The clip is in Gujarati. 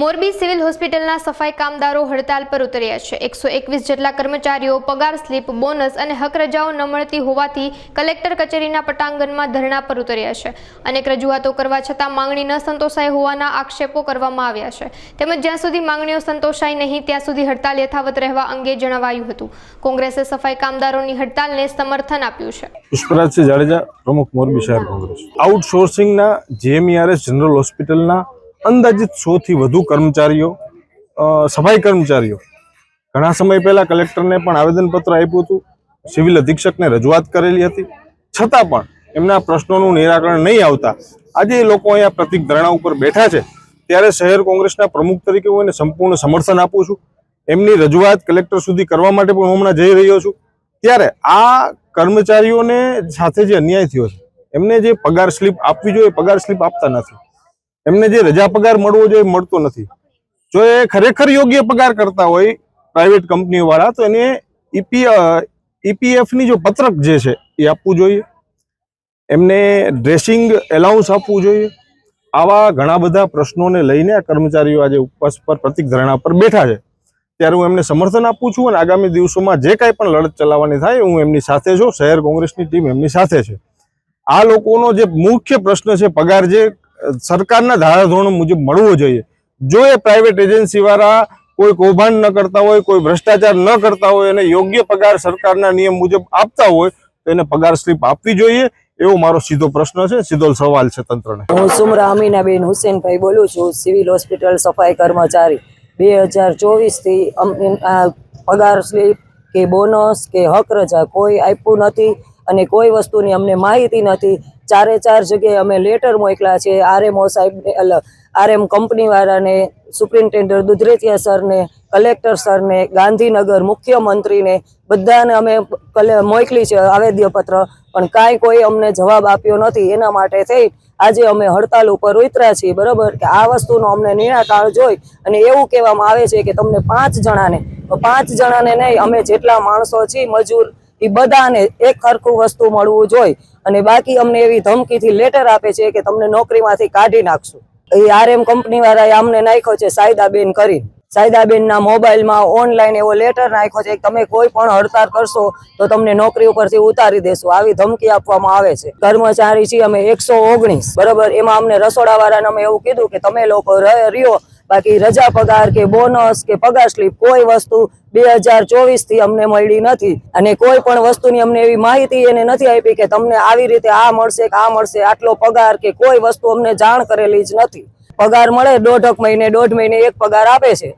મોરબી સિવિલ હોસ્પિટલના સફાઈ કામદારો હડતાલ પર ઉતર્યા છે. એકસો એકવીસ જેટલા કર્મચારીઓ પગાર, સ્લીપ, બોનસ અને હક રજાઓ ન મળતી હોવાથી કલેક્ટર કચેરીના પટાંગણમાં ધરણા પર ઉતર્યા છે અનેક રજૂઆતો કરવા છતાં માંગણી ન સંતોષાય હોવાના આક્ષેપો કરવામાં આવ્યા છે. તેમજ જ્યાં સુધી માંગણીઓ સંતોષાય નહીં, ત્યાં સુધી હડતાલ યથાવત રહેવા અંગે જણાવાયું હતું. કોંગ્રેસે સફાઈ કામદારોની હડતાલને સમર્થન આપ્યું છે. પુષ્પરાજસિંહ જાડેજા, પ્રમુખ મોરબી શહેર કોંગ્રેસ. આઉટસોર્સિંગના જીએમઈઆરએસ જનરલ હોસ્પિટલના અંદાજિત સો થી વધુ કર્મચારીઓ સફાઈ કર્મચારીઓ. ઘણા સમય પહેલા કલેક્ટરને પણ આવેદનપત્ર આપ્યું હતું. સિવિલ અધિક્ષકને રજૂઆત કરેલી હતી. છતાં પણ એમના પ્રશ્નોનું નિરાકરણ નહીં આવતા આજે એ લોકો અહીંયા પ્રતિક ધરણા ઉપર બેઠા છે. ત્યારે શહેર કોંગ્રેસના પ્રમુખ તરીકે હું એને સંપૂર્ણ સમર્થન આપું છું. એમની રજૂઆત કલેક્ટર સુધી કરવા માટે પણ હું હમણાં જઈ રહ્યો છું. ત્યારે આ કર્મચારીઓને સાથે જે અન્યાય થયો છે, એમને જે પગાર સ્લીપ આપવી જોઈએ, પગાર સ્લીપ આપતા નથી. એમને જે રજા પગાર મળવો જોઈએ મળતો નથી. જો એ ખરેખર યોગ્ય પગાર કરતા હોય પ્રાઇવેટ કંપનીઓ વાળા, તો એને ઈપી ઈપીએફની જો પત્રક જે છે એ આપવું જોઈએ. એમને ડ્રેસિંગ એલાઉન્સ આપવું જોઈએ. આવા ઘણા બધા પ્રશ્નોને લઈને આ કર્મચારીઓ આજે ઉપવાસ પર પ્રતિક ધરણા પર બેઠા છે. ત્યારે હું એમને સમર્થન આપું છું અને આગામી દિવસોમાં જે કાંઈ પણ લડત ચલાવવાની થાય, હું એમની સાથે છું. શહેર કોંગ્રેસની ટીમ એમની સાથે છે. આ લોકોનો જે મુખ્ય પ્રશ્ન છે પગાર જે સરકારના ધારાધોરણો મુજબ મળવો જોઈએ. જો એ પ્રાઇવેટ એજન્સી વાળા કોઈ કૌભાંડ ન કરતા હોય, કોઈ ભ્રષ્ટાચાર ન કરતા હોય અને યોગ્ય પગાર સરકારના નિયમ મુજબ આપતા હોય, તો એને પગાર સ્લીપ આપવી જોઈએ. એવો મારો સીધો પ્રશ્ન છે. સીધો સવાલ છે તંત્રને. હું સુમરા અમીનાબેન હુસેનભાઈ બોલું છું, સિવિલ હોસ્પિટલ સફાઈ કર્મચારી. બે હજાર ચોવીસથી પગાર સ્લીપ કે બોનસ કે હક રજા કોઈ આપ્યું નથી અને કોઈ વસ્તુની અમને માહિતી નથી. ચારે ચાર જગ્યાએ અમે લેટર મોકલ્યા છે. આરએમઓ સાહેબને આરએમ કંપનીવાળાને સુપ્રિન્ટેન્ડન્ટ દુધરેતિયા સરને કલેક્ટર સરને, ગાંધીનગર મુખ્યમંત્રીને, બધાને અમે કલે, મોકલી છે આવેદ્યપત્ર પણ કાંઈ કોઈ અમને જવાબ આપ્યો નથી. એના માટે થઈ આજે અમે હડતાલ ઉપર ઉતર્યા છીએ, બરાબર? કે આ વસ્તુનો અમને નિરાકાર જોઈ અને એવું કહેવામાં આવે છે કે તમને પાંચ જણાને પાંચ જણાને નહીં, અમે જેટલા માણસો છીએ, મજૂર એ બધાને એક સરખું વસ્તુ મળવું જોઈએ. અને બાકી અમને એવી ધમકીથી લેટર આપે છે કે તમને નોકરીમાંથી કાઢી નાખશું. એ આરએમ કંપની વાળાએ અમને નાખ્યો છે સાયદાબેન કરી સાયદાબેનના મોબાઈલમાં ઓનલાઈન એવો લેટર નાખ્યો છે કે તમે કોઈ પણ હડતાળ કરશો તો તમને નોકરી ઉપરથી ઉતારી દેશું. આવી ધમકી આપવામાં આવે છે. કર્મચારી છીએ અમે એકસો ઓગણીસ. બરોબર? એમાં અમને રસોડાવાળાને અમે એવું કીધું કે તમે લોકો રહ્યો બાકી રજા પગાર કે બોનસ કે પગાર સ્લીપ કોઈ વસ્તુ બે હજાર ચોવીસથી અમને મળી નથી. અને કોઈ પણ વસ્તુની અમને એવી માહિતી એને નથી આપી કે તમને આવી રીતે આ મળશે કે આ મળશે, આટલો પગાર કે કોઈ વસ્તુ અમને જાણ કરેલી જ નથી. પગાર મળે દોઢક મહિને, દોઢ મહિને એક પગાર આપે છે.